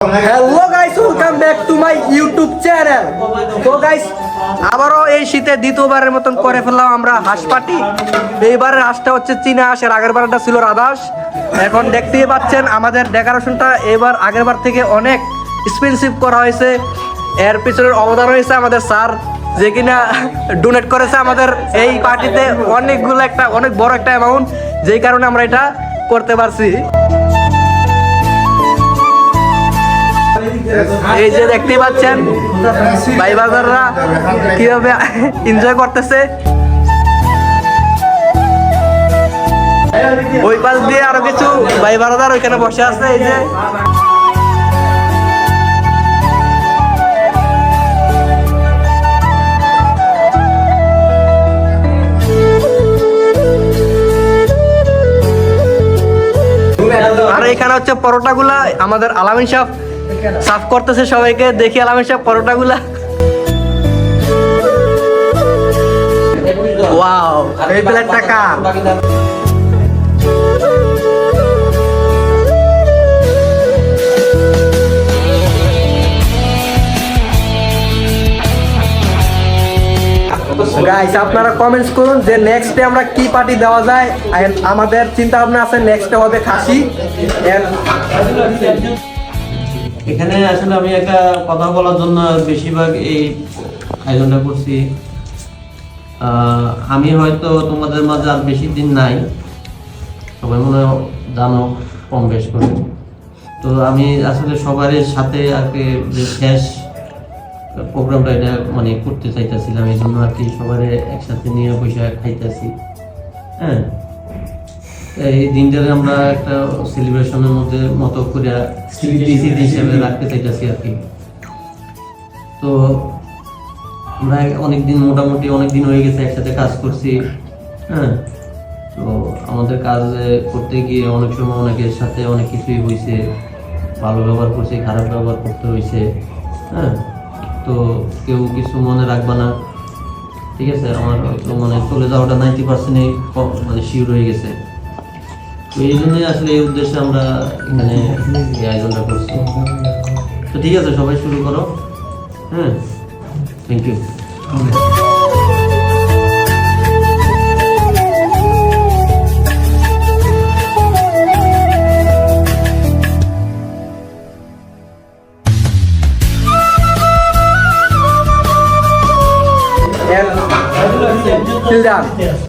Hello guys welcome back to my YouTube channel তো guys আবারও এই শীতে দ্বিতীয়বারের মতন করে ফেললাম আমরা হাঁস পাটি। এইবারের হাঁসটা হচ্ছে চীনা হাঁস এর আগের বারটা ছিল রাধাস এখন দেখতেই পাচ্ছেন আমাদের ডেকোরেশনটা এবার আগের বার থেকে অনেক এক্সপেন্সিভ করা হয়েছে। এর পিছনের অবদান হয়েছে আমাদের স্যার, যে কিনা ডোনেট করেছে আমাদের এই পার্টিতে অনেকগুলো একটা, অনেক বড় একটা অ্যামাউন্ট যেই কারণে আমরা এটা করতে পারছি। এই যে দেখতেই পাচ্ছেন, ভাই বাজাররা কীভাবে এনজয় করতেছে। ওই পাশ দিয়ে আরও কিছু ভাই বাজার ওইখানে বসে আছে, এই যে। আর এখানে হচ্ছে পরোটাগুলা আমাদের আলামিন সাহ সাফ করতেছে সবাইকে, দেখি আলামিন সাহ পরোটাগুলা। কার? গাইস আপনারা কমেন্টস করুন যে নেক্সট ডে আমরা কি পার্টি দেওয়া যায়। আমাদের চিন্তা ভাবনা আছে নেক্সট ডে হবে খাসি। এখানে আসলে আমি একটা কথা বলার জন্য বেশিরভাগ এই আয়োজনটা করছি। আমি হয়তো তোমাদের মাঝে আর বেশি দিন নাই। সবাই মনে জানো, কম বেশ করে। তো আমি আসলে সবার সাথে আর কি যে শেষ প্রোগ্রামটা এটা মানে করতে চাইতেছিলাম, এই জন্য আর কি সবার একসাথে নিয়ে পয়সা খাইতেছি। হ্যাঁ? এই দিনটারে আমরা একটা সেলিব্রেশনের মধ্যে মতো করে স্মৃতি হিসেবে রাখতে চাইতেছি আর কি। তো আমরা অনেকদিন মোটামুটি অনেকদিন হয়ে গেছে একসাথে কাজ করছি হ্যাঁ। তো আমাদের কাজ করতে গিয়ে অনেক সময় অনেকের সাথে অনেক কিছুই হয়েছে ভালো ব্যবহার করছে খারাপ ব্যবহার করতে হয়েছে হ্যাঁ। তো কেউ কিছু মনে রাখবে না ঠিক আছে? আমার হয়তো মানে চলে যাওয়াটা নাইনটি পার্সেন্টই মানে শিওর হয়ে গেছে। এই জন্যই আসলে এই উদ্দেশ্যে আমরা এখানে এই আয়োজনটা করছি। তো ঠিক আছে সবাই শুরু করো। হ্যাঁ থ্যাংক ইউ till